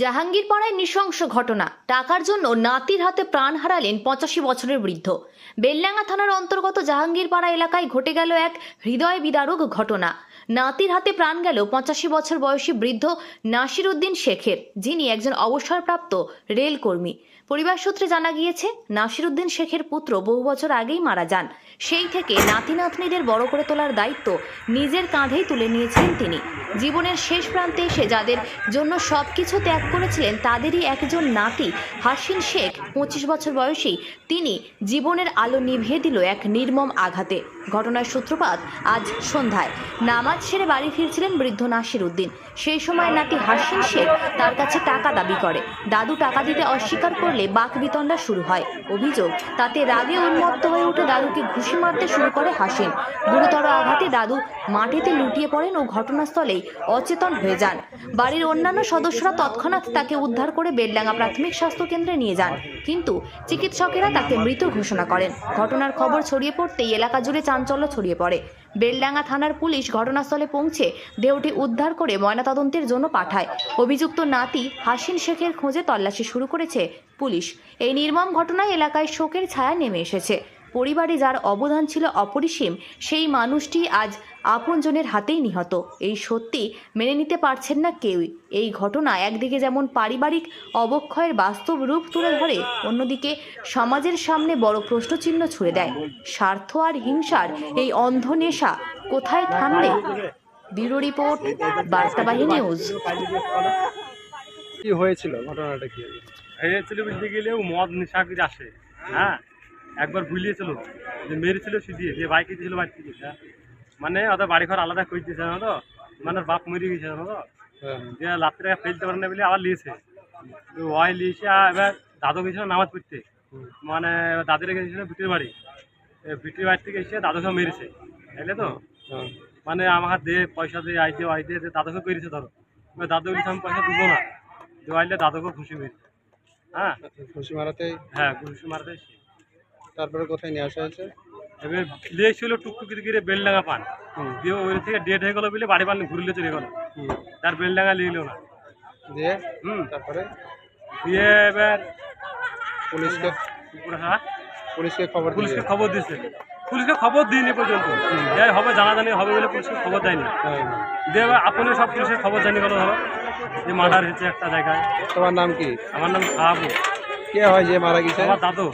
জাহাঙ্গীরপাড়ায় নৃশংস ঘটনা। টাকার জন্য নাতির হাতে প্রাণ হারালেন পঁচাশি বছরের বৃদ্ধ। বেলডাঙ্গা থানার অন্তর্গত জাহাঙ্গীরপাড়া এলাকায় ঘটে গেল এক হৃদয় বিদারক ঘটনা। নাতির হাতে প্রাণ গেল পঁচাশি বছর বয়সী বৃদ্ধ নাসির উদ্দিন শেখের, যিনি একজন অবসরপ্রাপ্ত রেলকর্মী। পরিবার সূত্রে জানা গিয়েছে, নাসির উদ্দিন শেখের পুত্র বহু বছর আগেই মারা যান। সেই থেকে নাতি নাতনিদের বড় করে তোলার দায়িত্ব নিজের কাঁধেই তুলে নিয়েছিলেন তিনি। জীবনের শেষ প্রান্তে এসে যাদের জন্য সব কিছু ত্যাগ করেছিলেন, তাদেরই একজন নাতি হাসিন শেখ, পঁচিশ বছর বয়সী তিনি জীবনের আলো নিভিয়ে দিল এক নির্মম আঘাতে। ঘটনার সূত্রপাত আজ সন্ধ্যায়। নামাজ সেরে বাড়ি ফিরছিলেন বৃদ্ধ নাসির উদ্দিন। সেই সময় নাতি হাসিন শেখ তার কাছে টাকা দাবি করে। দাদু টাকা দিতে অস্বীকার করলে বাক বিতণ্ডা শুরু হয়। অভিযোগ, তাতে রাগে উন্মত্ত হয়ে উঠে দাদুকে ঘুষি মারতে শুরু করে হাসিন। গুরুতর আঘাতে দাদু মাটিতে লুটিয়ে পড়েন ও ঘটনাস্থলেই অচেতন হয়ে যান। বাড়ির অন্যান্য সদস্যরা তৎক্ষণাৎ তাকে উদ্ধার করে বেলডাঙ্গা প্রাথমিক স্বাস্থ্য কেন্দ্রে নিয়ে যান। কিন্তু চিকিৎসকেরা তাকে মৃত ঘোষণা করেন। ঘটনার খবর ছড়িয়ে পড়তেই এলাকা জুড়ে চাঞ্চল্য ছড়িয়ে পড়ে। বেলডাঙ্গা থানার পুলিশ ঘটনাস্থলে পৌঁছে দেহটি উদ্ধার করে ময়নাতদন্তের জন্য পাঠায়। অভিযুক্ত নাতি হাসিন শেখের খোঁজে তল্লাশি শুরু করেছে পুলিশ। এই নির্মম ঘটনায় এলাকায় শোকের ছায়া নেমে এসেছে। পরিবারে যার অবদান ছিল অপরিসীম সেই মানুষটি আজ আপনজনের হাতেই নিহত। এই সত্যি মেনে নিতে পারছেন না কেউই। এই ঘটনা একদিকে যেমন পারিবারিক অবক্ষয়ের বাস্তব রূপ তুলে ধরে অন্যদিকে সমাজের সামনে বড় প্রশ্নচিহ্ন ছুড়ে দেয়। স্বার্থ আর হিংসার এই অন্ধ নেশা কোথায় থামবে? Bureau report Bartabahi news. কি হয়েছিল? ঘটনাটা কি হয়েছিল? বলতে গেলে ও মদ নেশা করে আসে হ্যাঁ? একবার ভুলিয়েছিল যে মেরেছিল সিদিয়ে যে বাইকে দিয়েছিল বাইক থেকে হ্যাঁ। মানে ওদের বাড়ি ঘর আলাদা করে দিয়েছে জানো তো? মানে বাপ মরে গেছে জানো তো? হ্যাঁ, যে রাত্রে ফেলতে পারে না বলে আবার লিয়েছে। ওয়াই লিয়েছে আর এবার দাদু গেছিল নামাজ পড়তে। মানে দাদুর গেছিল ভিটির বাড়ি। ভিটির বাড়ি থেকে এসে দাদুকে মেরেছে বুঝলে তো? হ্যাঁ। মানে আমার দে পয়সা দিয়ে আই দে আই দে দিয়ে দাদুকে করেছে ধরো। দাদু বলেছে আমি পয়সা দেবো না। দেওয়াইলে দাদুকে খুশি মেরেছে হ্যাঁ? ঘুষি মারাতে হ্যাঁ খুশি মারতে। তারপরে কোথায় নিয়ে আসা হয়েছে? এবার লেগছিল টুকটুকি করে বেলডাঙ্গা পান দিয়ে ওই থেকে ডেট হয়ে গেলো বলে বাড়ি বাড়ি ঘুরলে চলে গেলো। তার বেলডাঙ্গা লিখলো না। দিয়ে? হুম। তারপরে? দিয়ে এবার পুলিশকে? হ্যাঁ? পুলিশকে খবর পুলিশকে খবর দিয়েছে। পুলিশকে খবর দিইনি পর্যন্ত। এই হবে জানাজানি হবে বলে পুলিশকে খবর দেয়নি। দিয়ে এবার আপনি সব পুলিশের খবর জানিয়ে গেলো ধরো। যে মার্ডার হয়েছে একটা জায়গায়। তোমার নাম কি? আমার নাম সাহাবু কে হয় যে মারা গেছে? আমার দাদু।